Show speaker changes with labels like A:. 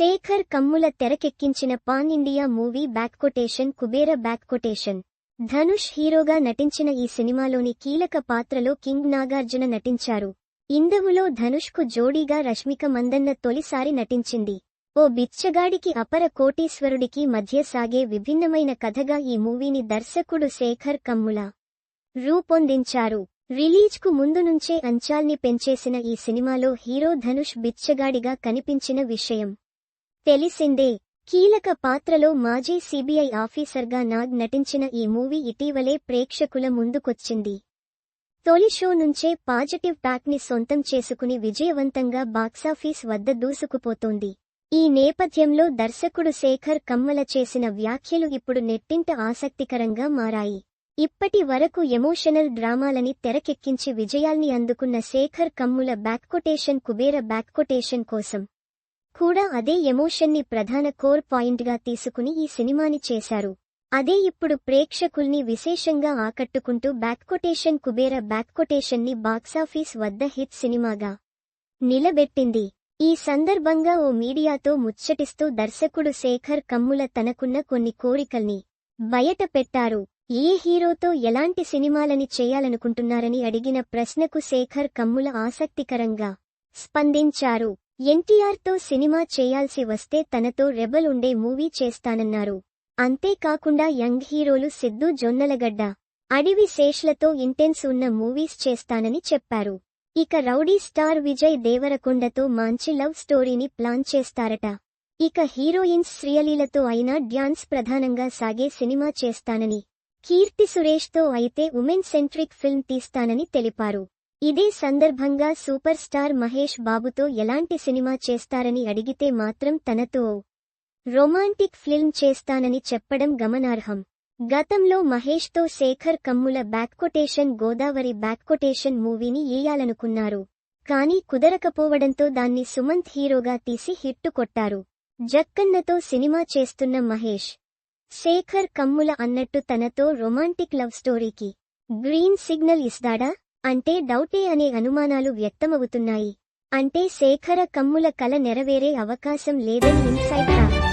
A: శేఖర్ కమ్ముల తెరకెక్కించిన pan India movie back quotation Kubera back quotation Dhanush హీరోగా నటించిన ఈ సినిమాలోని కీలక పాత్రలో కింగ్ నాగార్జున నటించారు. ఇందులో ధనుష్కు జోడీగా రష్మిక మందన్న తొలిసారి నటించింది. ఓ బిచ్చగాడికి అపర కోటీశ్వరుడికి మధ్య సాగే విభిన్నమైన కథగా ఈ మూవీని దర్శకుడు శేఖర్ కమ్ముల రూపొందించారు. రిలీజ్కు ముందు నుంచే అంచాల్ని పెంచేసిన ఈ సినిమాలో హీరో ధనుష్ బిచ్చగాడిగా కనిపించిన విషయం. తెలిసిందే. కీలక పాత్రలో మాజీ సిబిఐ ఆఫీసర్గా నాగ్ నటించిన ఈ మూవీ ఇటీవలే ప్రేక్షకుల ముందుకొచ్చింది. తొలి షో నుంచే పాజిటివ్ టాక్ని సొంతం చేసుకుని విజయవంతంగా బాక్సాఫీస్ వద్ద దూసుకుపోతోంది. ఈ నేపథ్యంలో దర్శకుడు శేఖర్ కమ్మల చేసిన వ్యాఖ్యలు ఇప్పుడు నెట్టింట ఆసక్తికరంగా మారాయి. ఇప్పటి వరకు ఎమోషనల్ డ్రామాలని తెరకెక్కించి విజయాల్ని అందుకున్న శేఖర్ కమ్ముల బ్యాక్కొటేషన్ కుబేర బ్యాక్కొటేషన్ కోసం కూడా అదే ఎమోషన్ని ప్రధాన కోర్ పాయింట్గా తీసుకుని ఈ సినిమాని చేశారు. అదే ఇప్పుడు ప్రేక్షకుల్ని విశేషంగా ఆకట్టుకుంటూ బ్యాక్కొటేషన్ కుబేర బ్యాక్కొటేషన్ని బాక్సాఫీస్ వద్ద హిట్ సినిమాగా నిలబెట్టింది. ఈ సందర్భంగా ఓ మీడియాతో ముచ్చటిస్తూ దర్శకుడు శేఖర్ కమ్ముల తనకున్న కొన్ని కోరికల్ని బయట పెట్టారు ఏ హీరోతో ఎలాంటి సినిమాలని చేయాలనుకుంటున్నారని అడిగిన ప్రశ్నకు శేఖర్ కమ్ముల ఆసక్తికరంగా స్పందించారు. ఎన్టీఆర్తో సినిమా చేయాల్సి వస్తే తనతో రెబల్ ఉండే మూవీ చేస్తానన్నారు. అంతేకాకుండా యంగ్ హీరోలు సిద్ధు జొన్నలగడ్డ అడివి శేష్లతో ఇంటెన్స్ ఉన్న మూవీస్ చేస్తానని చెప్పారు. ఇక రౌడీ స్టార్ విజయ్ దేవరకొండతో మంచి లవ్ స్టోరీని ప్లాన్ చేస్తారట. ఇక హీరోయిన్స్ శ్రియలీలతో అయినా డ్యాన్స్ ప్రధానంగా సాగే సినిమా చేస్తానని కీర్తి సురేష్తో అయితే ఉమెన్ సెంట్రిక్ ఫిల్మ్ తీస్తానని తెలిపారు. ఇదే సందర్భంగా సూపర్ స్టార్ మహేష్ బాబుతో ఎలాంటి సినిమా చేస్తారని అడిగితే మాత్రం తనతో రొమాంటిక్ ఫిల్మ్ చేస్తానని చెప్పడం గమనార్హం. గతంలో మహేష్తో శేఖర్ కమ్ముల బ్యాక్కొటేషన్ గోదావరి బ్యాక్కొటేషన్ మూవీని ఏయాలనుకున్నారు. కానీ కుదరకపోవడంతో దాన్ని సుమంత్ హీరోగా తీసి హిట్టు కొట్టారు. జక్కన్నతో సినిమా చేస్తున్న మహేష్ శేఖర్ కమ్ముల అన్నట్టు తనతో రొమాంటిక్ లవ్ స్టోరీకి గ్రీన్ సిగ్నల్ ఇస్తాడా? అంటే డౌటే అనే అనుమానాలు వ్యక్తమవుతున్నాయి. అంటే శేఖర కమ్ముల కల నెరవేరే అవకాశం లేదని ఇన్సైట్ రా